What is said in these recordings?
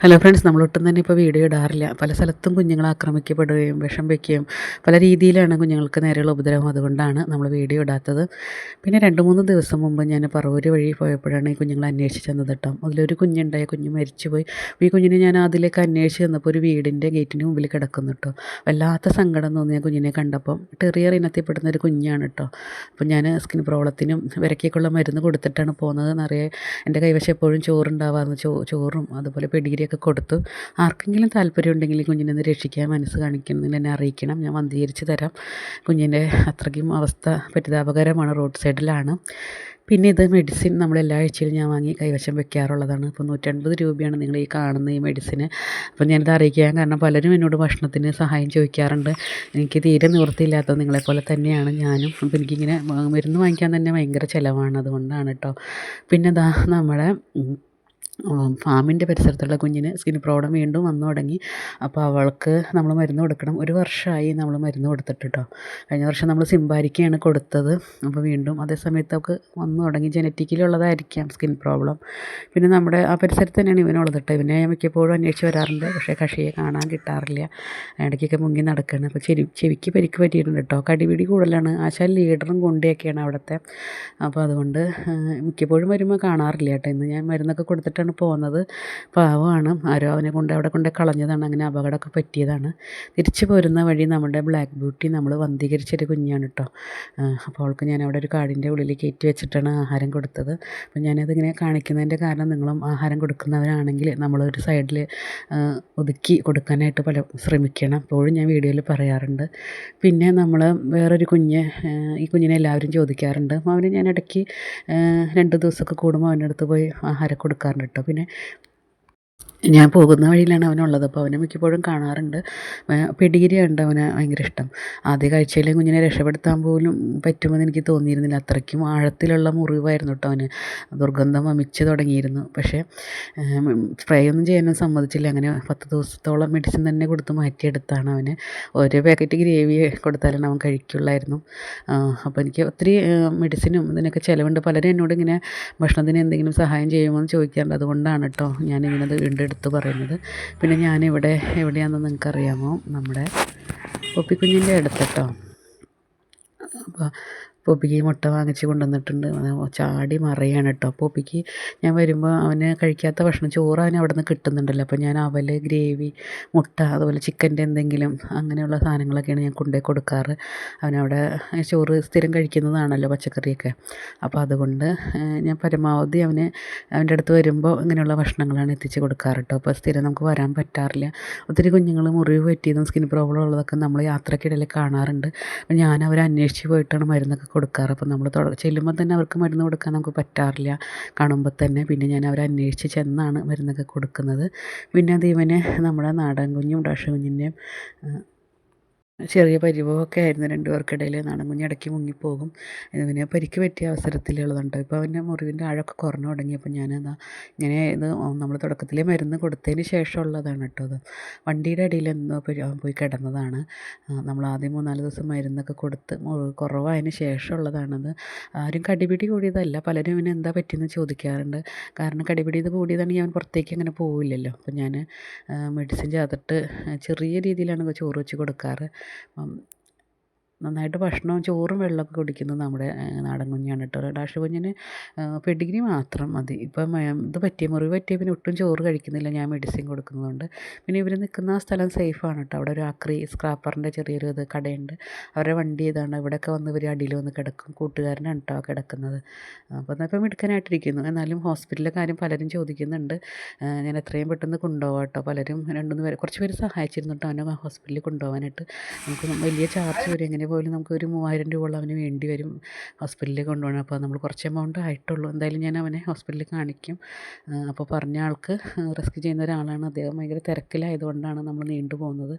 Hello friends നമ്മൾ ഒട്ടും തന്നെ ഇപ്പോൾ വീഡിയോ ഇടാറില്ല. പല സ്ഥലത്തും കുഞ്ഞുങ്ങൾ ആക്രമിക്കപ്പെടുകയും വിഷം വയ്ക്കുകയും പല രീതിയിലാണ് കുഞ്ഞുങ്ങൾക്ക് നേരെയുള്ള ഉപദ്രവം അതുകൊണ്ടാണ് നമ്മൾ വീഡിയോ ഇടാത്തത്. പിന്നെ രണ്ട് മൂന്ന് ദിവസം മുമ്പ് ഞാൻ പറവൂര് വഴി പോയപ്പോഴാണ് ഈ കുഞ്ഞുങ്ങളെ അന്വേഷിച്ച് ചെന്നത് കേട്ടോ. അതിലൊരു കുഞ്ഞുണ്ടായ കുഞ്ഞ് മരിച്ചുപോയി. ഈ കുഞ്ഞിനെ ഞാൻ അതിലേക്ക് അന്വേഷിച്ച് ചെന്നപ്പോൾ ഒരു വീടിന്റെ ഗേറ്റിന് മുമ്പിൽ കിടക്കുന്നു കേട്ടോ. വല്ലാത്ത സങ്കടം തോന്നിയ കുഞ്ഞിനെ കണ്ടപ്പം ടെറിയർ ഇനത്തിൽപ്പെടുന്ന ഒരു കുഞ്ഞാണ് കേട്ടോ. അപ്പോൾ ഞാൻ സ്കിൻ പ്രോബ്ലത്തിനും വിരക്കിയൊക്കെയുള്ള മരുന്ന് കൊടുത്തിട്ടാണ് പോകുന്നത് നിറയെ എന്റെ കൈവശം എപ്പോഴും ചോറുണ്ടാവാറുണ്ട്. ചോറും അതുപോലെ പെഡിഗ്രി ഒക്കെ കൊടുത്തു. ആർക്കെങ്കിലും താല്പര്യം ഉണ്ടെങ്കിൽ കുഞ്ഞിനെ ഒന്ന് രക്ഷിക്കാൻ മനസ്സ് കാണിക്കുന്നതിന് എന്നെ അറിയിക്കണം. ഞാൻ വന്ധീകരിച്ച് തരാം. കുഞ്ഞിന്റെ അത്രയ്ക്കും അവസ്ഥ പരിതാപകരമാണ്. റോഡ് സൈഡിലാണ്. പിന്നെ ഇത് മെഡിസിൻ നമ്മൾ എല്ലാ ആഴ്ചയിലും ഞാൻ വാങ്ങി കൈവശം വെക്കാറുള്ളതാണ്. ഇപ്പോൾ നൂറ്റൻപത് രൂപയാണ് നിങ്ങൾ ഈ കാണുന്ന ഈ മെഡിസിന്. അപ്പോൾ ഞാനിത് അറിയിക്കാൻ കാരണം പലരും എന്നോട് ഭക്ഷണത്തിന് സഹായം ചോദിക്കാറുണ്ട്. എനിക്ക് തീരെ നിവൃത്തിയില്ലാത്തത് നിങ്ങളെപ്പോലെ തന്നെയാണ് ഞാനും. അപ്പോൾ എനിക്കിങ്ങനെ മരുന്ന് വാങ്ങിക്കാൻ തന്നെ ഭയങ്കര ചിലവാണ്. അതുകൊണ്ടാണ് കേട്ടോ. പിന്നെ ദാ നമ്മുടെ ഫാമിന്റെ പരിസരത്തുള്ള കുഞ്ഞിന് സ്കിൻ പ്രോബ്ലം വീണ്ടും വന്നു തുടങ്ങി. അപ്പോൾ അവൾക്ക് നമ്മൾ മരുന്ന് കൊടുക്കണം. ഒരു വർഷമായി നമ്മൾ മരുന്ന് കൊടുത്തിട്ട് കഴിഞ്ഞ വർഷം നമ്മൾ സിംബാരിക്കയാണ് കൊടുത്തത്. അപ്പോൾ വീണ്ടും അതേ സമയത്ത് അവൾക്ക് വന്നു തുടങ്ങി. ജനറ്റിക്കിലുള്ളതായിരിക്കാം സ്കിൻ പ്രോബ്ലം പിന്നെ നമ്മുടെ ആ പരിസരത്ത് തന്നെയാണ് ഇവനുള്ളത്. കേട്ടോ ഇവനെ മിക്കപ്പോഴും അന്വേഷിച്ച് വരാറുണ്ട്. പക്ഷേ കഷിയെ കാണാൻ കിട്ടാറില്ല. ഇടയ്ക്കൊക്കെ മുങ്ങി നടക്കുകയാണ്. അപ്പോൾ ചെവി ചെവിക്ക് പരിക്ക് പറ്റിയിട്ടുണ്ട് കേട്ടോ. കടിപിടി കൂടുതലാണ്. ആശാ ലീഡറും കൊണ്ടയൊക്കെയാണ് അവിടുത്തെ. അപ്പോൾ അതുകൊണ്ട് മിക്കപ്പോഴും വരുമ്പോൾ കാണാറില്ല കേട്ടോ. ഇന്ന് ഞാൻ മരുന്നൊക്കെ കൊടുത്തിട്ടാണ് ആയിട്ടാണ് പോകുന്നത് പാവമാണ്. ആരോ അവനെ കൊണ്ട് അവിടെ കൊണ്ട് കളഞ്ഞതാണ്. അങ്ങനെ അപകടമൊക്കെ പറ്റിയതാണ്. തിരിച്ചു പോരുന്ന വഴി നമ്മുടെ ബ്ലാക്ക് ബ്യൂട്ടി നമ്മൾ വന്ധീകരിച്ചൊരു കുഞ്ഞാണ് കേട്ടോ അപ്പോൾ അവൾക്ക് ഞാൻ അവിടെ ഒരു കാടിന്റെ ഉള്ളിൽ കയറ്റി വെച്ചിട്ടാണ് ആഹാരം കൊടുത്തത്. അപ്പോൾ ഞാനതിങ്ങനെ കാണിക്കുന്നതിന്റെ കാരണം നിങ്ങളും ആഹാരം കൊടുക്കുന്നവരാണെങ്കിൽ നമ്മളൊരു സൈഡിൽ ഒതുക്കി കൊടുക്കാനായിട്ട് പല ശ്രമിക്കണം. എപ്പോഴും ഞാൻ വീഡിയോയിൽ പറയാറുണ്ട്. പിന്നെ നമ്മൾ വേറൊരു കുഞ്ഞ് ഈ കുഞ്ഞിനെ എല്ലാവരും ചോദിക്കാറുണ്ട്. അവന് ഞാൻ ഇടയ്ക്ക് രണ്ട് ദിവസമൊക്കെ കൂടുമ്പോൾ അവന്റെ അടുത്ത് പോയി ആഹാരം കൊടുക്കാറുണ്ട് കേട്ടോ. പിന്നെ ഞാൻ പോകുന്ന വഴിയിലാണ് അവനുള്ളത്. അപ്പോൾ അവനെ മിക്കപ്പോഴും കാണാറുണ്ട്. പെഡിഗ്രി ഉണ്ട് അവന് ഭയങ്കര ഇഷ്ടം. ആദ്യ കാഴ്ചയിലെ കുഞ്ഞിനെ രക്ഷപ്പെടുത്താൻ പോലും പറ്റുമെന്ന് എനിക്ക് തോന്നിയിരുന്നില്ല. അത്രയ്ക്കും ആഴത്തിലുള്ള മുറിവായിരുന്നു കേട്ടോ അവന്. ദുർഗന്ധം വമിച്ച് തുടങ്ങിയിരുന്നു. പക്ഷേ സ്പ്രേ ഒന്നും ചെയ്യാനും സമ്മതിച്ചില്ല. അങ്ങനെ പത്ത് ദിവസത്തോളം മെഡിസിൻ തന്നെ കൊടുത്ത് മാറ്റിയെടുത്താണ് അവന്. ഓരോ പാക്കറ്റ് ഗ്രേവി കൊടുത്താലാണ് അവൻ കഴിക്കുള്ളായിരുന്നു. അപ്പോൾ എനിക്ക് ഒത്തിരി മെഡിസിനും ഇതിനൊക്കെ ചിലവുണ്ട്. പലരും എന്നോട് ഇങ്ങനെ ഭക്ഷണത്തിന് എന്തെങ്കിലും സഹായം ചെയ്യുമോ എന്ന് ചോദിക്കാറുണ്ട്. അതുകൊണ്ടാണ് കേട്ടോ ഞാനിങ്ങനെ വീണ്ടും എടുത്ത് പറയുന്നത്. പിന്നെ ഞാനിവിടെ എവിടെയാണെന്ന് നിങ്ങൾക്കറിയാമോ? നമ്മുടെ പൊപ്പിക്കുഞ്ഞിന്റെ അടുത്ത് കേട്ടോ. അപ്പോൾ പോപ്പിക്ക് മുട്ട വാങ്ങിച്ച് കൊണ്ടുവന്നിട്ടുണ്ട്. ചാടി മറിയാണ് കേട്ടോ പൊപ്പിക്ക് ഞാൻ വരുമ്പോൾ അവന് കഴിക്കാത്ത ഭക്ഷണം ചോറ് അവന് അവിടെ നിന്ന് കിട്ടുന്നുണ്ടല്ലോ. അപ്പോൾ ഞാൻ അവൽ ഗ്രേവി മുട്ട അതുപോലെ ചിക്കന്റെ എന്തെങ്കിലും അങ്ങനെയുള്ള സാധനങ്ങളൊക്കെയാണ് ഞാൻ കൊണ്ടുപോയി കൊടുക്കാറ്. അവനവിടെ ചോറ് സ്ഥിരം കഴിക്കുന്നതാണല്ലോ പച്ചക്കറിയൊക്കെ. അപ്പോൾ അതുകൊണ്ട് ഞാൻ പരമാവധി അവന് അവന്റെ അടുത്ത് വരുമ്പോൾ ഇങ്ങനെയുള്ള ഭക്ഷണങ്ങളാണ് എത്തിച്ച് കൊടുക്കാറ് കേട്ടോ അപ്പോൾ സ്ഥിരം നമുക്ക് വരാൻ പറ്റാറില്ല. ഒത്തിരി കുഞ്ഞുങ്ങൾ മുറിവ് പറ്റിയതും സ്കിൻ പ്രോബ്ലം ഉള്ളതൊക്കെ നമ്മൾ യാത്രക്കിടയിൽ കാണാറുണ്ട്. അപ്പോൾ ഞാൻ അവരെ അന്വേഷിച്ച് പോയിട്ടാണ് മരുന്നൊക്കെ കൊടുക്കാറ്. അപ്പം നമ്മൾ ചെല്ലുമ്പോൾ തന്നെ അവർക്ക് മരുന്ന് കൊടുക്കാൻ നമുക്ക് പറ്റാറില്ല. കാണുമ്പോൾ തന്നെ പിന്നെ ഞാൻ അവരെ അന്വേഷിച്ച് ചെന്നാണ് മരുന്നൊക്കെ കൊടുക്കുന്നത്. പിന്നെ അത് നമ്മുടെ നാടൻ കുഞ്ഞും ഡാഷ് കുഞ്ഞിന്റെയും ചെറിയ പരിഭവമൊക്കെ ആയിരുന്നു രണ്ടുപേർക്കിടയിൽ പേർക്കിടയിൽ. നാടൻ കുഞ്ഞ് ഇടയ്ക്ക് മുങ്ങിപ്പോകും. പിന്നെ പരിക്ക് പറ്റിയ അവസരത്തിലുള്ളതുണ്ട് ഇപ്പോൾ അവന്റെ മുറിവിന്റെ ആഴമൊക്കെ കുറഞ്ഞു തുടങ്ങിയപ്പോൾ ഞാനതാ ഇങ്ങനെ ഇത് നമ്മൾ തുടക്കത്തിലെ മരുന്ന് കൊടുത്തതിന് ശേഷമുള്ളതാണ് കേട്ടോ അത് വണ്ടിയുടെ അടിയിൽ എന്തോ പോയി കിടന്നതാണ്. നമ്മൾ ആദ്യം മൂന്നാൽ ദിവസം മരുന്നൊക്കെ കൊടുത്ത് മുറിവ് കുറവായതിന് ശേഷമുള്ളതാണത് ആരും കടിപിടി കൂടിയതല്ല. പലരും ഇവന് എന്താ പറ്റിയെന്ന് ചോദിക്കാറുണ്ട്. കാരണം കടിപിടി ഇത് കൂടിയതാണെങ്കിൽ അവൻ പുറത്തേക്ക് അങ്ങനെ പോവില്ലല്ലോ. അപ്പോൾ ഞാൻ മെഡിസിൻ ചേർത്തിട്ട് ചെറിയ രീതിയിലാണ് ചോറ് വെച്ച് കൊടുക്കാറ്. 嗯，നന്നായിട്ട് ഭക്ഷണവും ചോറും വെള്ളമൊക്കെ കുടിക്കുന്നത് നമ്മുടെ നാടൻ കുഞ്ഞാണ് കേട്ടോ. ഡാഷ് കുഞ്ഞിന് പെഡിഗ്രി മാത്രം മതി. ഇപ്പം ഇത് പറ്റിയ മുറിവ് പറ്റിയ പിന്നെ ഒട്ടും ചോറ് കഴിക്കുന്നില്ല. ഞാൻ മെഡിസിൻ കൊടുക്കുന്നതുകൊണ്ട്. പിന്നെ ഇവർ നിൽക്കുന്ന ആ സ്ഥലം സേഫാണ് കേട്ടോ. അവിടെ ഒരു ആക്രി സ്ക്രാപ്പറിന്റെ ചെറിയൊരു ഇത് കടയുണ്ട്. അവരുടെ വണ്ടി ഇതാണ്. ഇവിടെയൊക്കെ വന്ന് ഇവർ അടിയിൽ വന്ന് കിടക്കും. കൂട്ടുകാരനാണ് കേട്ടോ കിടക്കുന്നത്. അപ്പോൾ എന്നാൽ ഇപ്പം മിടുക്കനായിട്ടിരിക്കുന്നു. എന്നാലും ഹോസ്പിറ്റലിലെ കാര്യം പലരും ചോദിക്കുന്നുണ്ട്. ഞാൻ എത്രയും പെട്ടെന്ന് കൊണ്ടുപോകാം കേട്ടോ. പലരും രണ്ടുമൂന്ന് പേര് കുറച്ച് പേര് സഹായിച്ചിരുന്നു കേട്ടോ. അവനെ ഹോസ്പിറ്റലിൽ കൊണ്ടുപോകാനായിട്ട് നമുക്ക് വലിയ ചാർജ് വരും. എങ്ങനെ പോലും നമുക്ക് ഒരു മൂവായിരം രൂപയോളം അവന് വേണ്ടി വരും ഹോസ്പിറ്റലിൽ കൊണ്ടുപോകണം. അപ്പോൾ നമ്മൾ കുറച്ച് എമൗണ്ട് ആയിട്ടുള്ളൂ. എന്തായാലും ഞാൻ അവനെ ഹോസ്പിറ്റലിൽ കാണിക്കും. അപ്പോൾ പറഞ്ഞ ആൾക്ക് റിസ്ക് ചെയ്യുന്ന ഒരാളാണ്. അദ്ദേഹം ഭയങ്കര തിരക്കിലായതുകൊണ്ടാണ് നമ്മൾ നീണ്ടു പോകുന്നത്.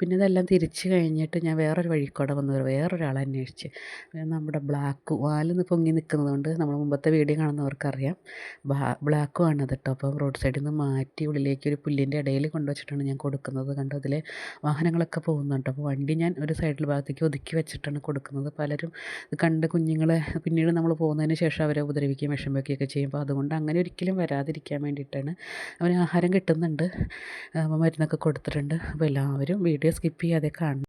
പിന്നെ ഇതെല്ലാം തിരിച്ച് കഴിഞ്ഞിട്ട് ഞാൻ വേറൊരു വഴിക്കൂടെ വന്ന് വേറൊരാളെ അന്വേഷിച്ച്. നമ്മുടെ ബ്ലാക്ക് വാലിൽ പൊങ്ങി നിൽക്കുന്നതുകൊണ്ട് നമ്മൾ മുമ്പത്തെ വീഡിയോ കാണുന്നവർക്കറിയാം. ബ്ലാക്ക് ആണ് കേട്ടോ അപ്പോൾ റോഡ് സൈഡിൽ നിന്ന് മാറ്റി ഉള്ളിലേക്ക് ഒരു പുല്ലിന്റെ ഇടയിൽ കൊണ്ടുവച്ചിട്ടാണ് ഞാൻ കൊടുക്കുന്നത്. കണ്ടോ? അതിലെ വാഹനങ്ങളൊക്കെ പോകുന്നുണ്ട്. അപ്പോൾ വണ്ടി ഞാൻ ഒരു സൈഡിൽ ഭാഗത്തേക്ക് ഒതുക്കി ഇറക്കി വെച്ചിട്ടാണ് കൊടുക്കുന്നത്. പലരും ഇത് കണ്ട് കുഞ്ഞുങ്ങളെ പിന്നീട് നമ്മൾ പോകുന്നതിന് ശേഷം അവരെ ഉപദ്രവിക്കുകയും ചെയ്യും. അപ്പോൾ അതുകൊണ്ട് അങ്ങനെ ഒരിക്കലും വരാതിരിക്കാൻ വേണ്ടിയിട്ടാണ് അവന് ആഹാരം കിട്ടുന്നുണ്ട്. മരുന്നൊക്കെ കൊടുത്തിട്ടുണ്ട്. അപ്പോൾ എല്ലാവരും വീഡിയോ സ്കിപ്പ് ചെയ്യാതെ കാണണം